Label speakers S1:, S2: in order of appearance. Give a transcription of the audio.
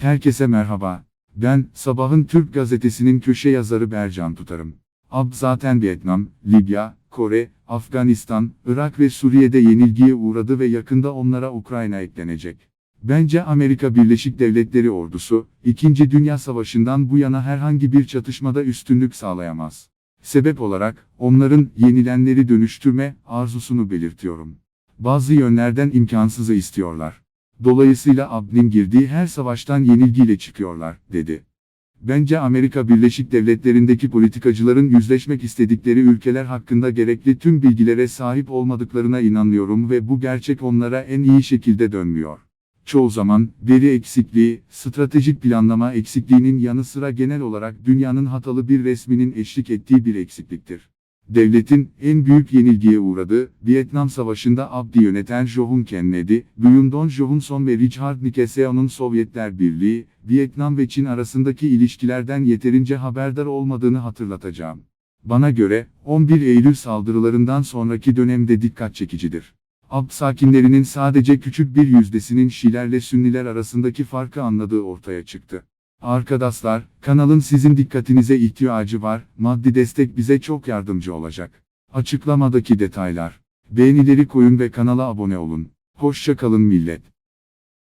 S1: Herkese merhaba. Ben, Sabahın Türk gazetesinin köşe yazarı Bercan Tutarım. Ab zaten Vietnam, Libya, Kore, Afganistan, Irak ve Suriye'de yenilgiye uğradı ve yakında onlara Ukrayna eklenecek. Bence Amerika Birleşik Devletleri ordusu, 2. Dünya Savaşı'ndan bu yana herhangi bir çatışmada üstünlük sağlayamaz. Sebep olarak, onların yenilenleri dönüştürme arzusunu belirtiyorum. Bazı yönlerden imkansızı istiyorlar. Dolayısıyla Abd'in girdiği her savaştan yenilgiyle çıkıyorlar, dedi. Bence Amerika Birleşik Devletleri'ndeki politikacıların yüzleşmek istedikleri ülkeler hakkında gerekli tüm bilgilere sahip olmadıklarına inanıyorum ve bu gerçek onlara en iyi şekilde dönmüyor. Çoğu zaman, veri eksikliği, stratejik planlama eksikliğinin yanı sıra genel olarak dünyanın hatalı bir resminin eşlik ettiği bir eksikliktir. Devletin en büyük yenilgiye uğradığı, Vietnam Savaşı'nda Abdi yöneten John Kennedy, Lyndon Johnson ve Richard Nixon'un Sovyetler Birliği, Vietnam ve Çin arasındaki ilişkilerden yeterince haberdar olmadığını hatırlatacağım. Bana göre, 11 Eylül saldırılarından sonraki dönemde dikkat çekicidir. Ab sakinlerinin sadece küçük bir yüzdesinin Şiilerle Sünniler arasındaki farkı anladığı ortaya çıktı. Arkadaşlar, kanalın sizin dikkatinize ihtiyacı var, maddi destek bize çok yardımcı olacak. Açıklamadaki detaylar. Beğenileri koyun ve kanala abone olun. Hoşça kalın millet.